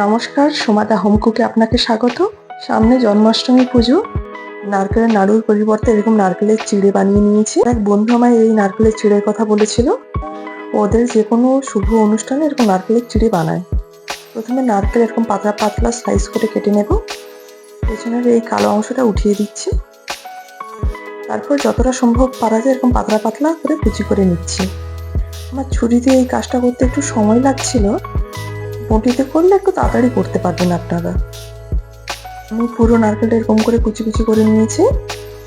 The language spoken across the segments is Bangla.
নমস্কার সোমাদা হোম কুকে আপনাকে স্বাগত। সামনে জন্মাষ্টমী পুজো। নারকেলের নাড়ুর পরিবর্তে এরকম নারকেলের চিড়ে বানিয়ে নিয়েছি। এক বন্ধু আমায় এই নারকেলের চিড়ের কথা বলেছিল। ওদের যে কোনো শুভ অনুষ্ঠানে এরকম নারকেলের চিড়ে বানায়। প্রথমে নারকেল এরকম পাতলা পাতলা স্লাইস করে কেটে নেব। পেছনের এই কালো অংশটা উঠিয়ে দিচ্ছি। তারপর যতটা সম্ভব পারা যায় এরকম পাতলা পাতলা করে কুচি করে নিচ্ছি। আমার ছুরিতে এই কাজটা করতে একটু সময় লাগছিল। বটিতে করলে একটু তাড়াতাড়ি করতে পারবেন আপনারা। আমি পুরো নারকেলটা এরকম করে কুচি কুচি করে নিয়েছি।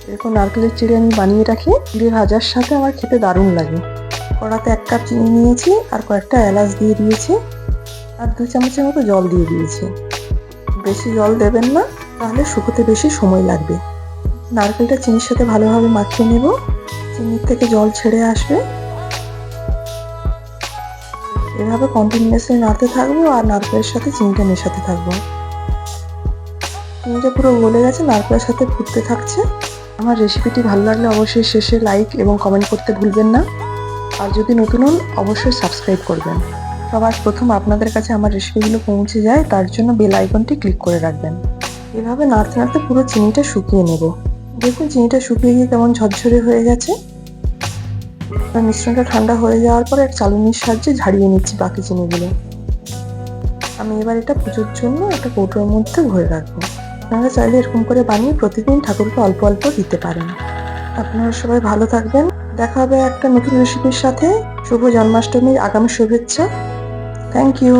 এরকম নারকেলের চিড়ে আমি বানিয়ে রাখি। চিড়ে ভাজার সাথে আমার খেতে দারুণ লাগে। কড়াতে এক কাপ চিনি নিয়েছি আর কয়েকটা এলাচ দিয়ে দিয়েছি। আর দু চামচের মতো জল দিয়ে দিয়েছি। বেশি জল দেবেন না, তাহলে শুকোতে বেশি সময় লাগবে। নারকেলটা চিনির সাথে ভালোভাবে মাখিয়ে নেব। চিনির থেকে জল ছেড়ে আসবে। এভাবে কন্টিনিউয়াসলি নাড়তে থাকব আর নারকেলের সাথে চিনিটা মেশাতে থাকব। চিনিটা পুরো গলে গেছে নারকেলের সাথে ফুটতে থাকছে, আমার রেসিপিটি ভালো লাগলে অবশ্যই শেষে লাইক এবং কমেন্ট করতে ভুলবেন না। আর যদি নতুন হন, অবশ্যই সাবস্ক্রাইব করবেন। সবার প্রথম আপনাদের কাছে আমার রেসিপিগুলো পৌঁছে যায়, তার জন্য বেল আইকনটি ক্লিক করে রাখবেন। এভাবে নাড়তে নাড়তে পুরো চিনিটা শুকিয়ে নেব। দেখুন, চিনিটা শুকিয়ে গিয়ে কেমন ঝরঝরে হয়ে গেছে। মিশ্রণটা ঠান্ডা হয়ে যাওয়ার পর এক চালুনির সাহায্যে ঝাড়িয়ে নিচ্ছি বাকি চিনিগুলো। আমি এবার এটা পুজোর জন্য একটা কৌটোর মধ্যে ভরে রাখব। আপনারা চাইলে এরকম করে বানিয়ে প্রতিদিন ঠাকুরকে অল্প অল্প দিতে পারেন। আপনারা সবাই ভালো থাকবেন। দেখা হবে একটা নতুন রেসিপির সাথে। শুভ জন্মাষ্টমীর আগামী শুভেচ্ছা। Thank you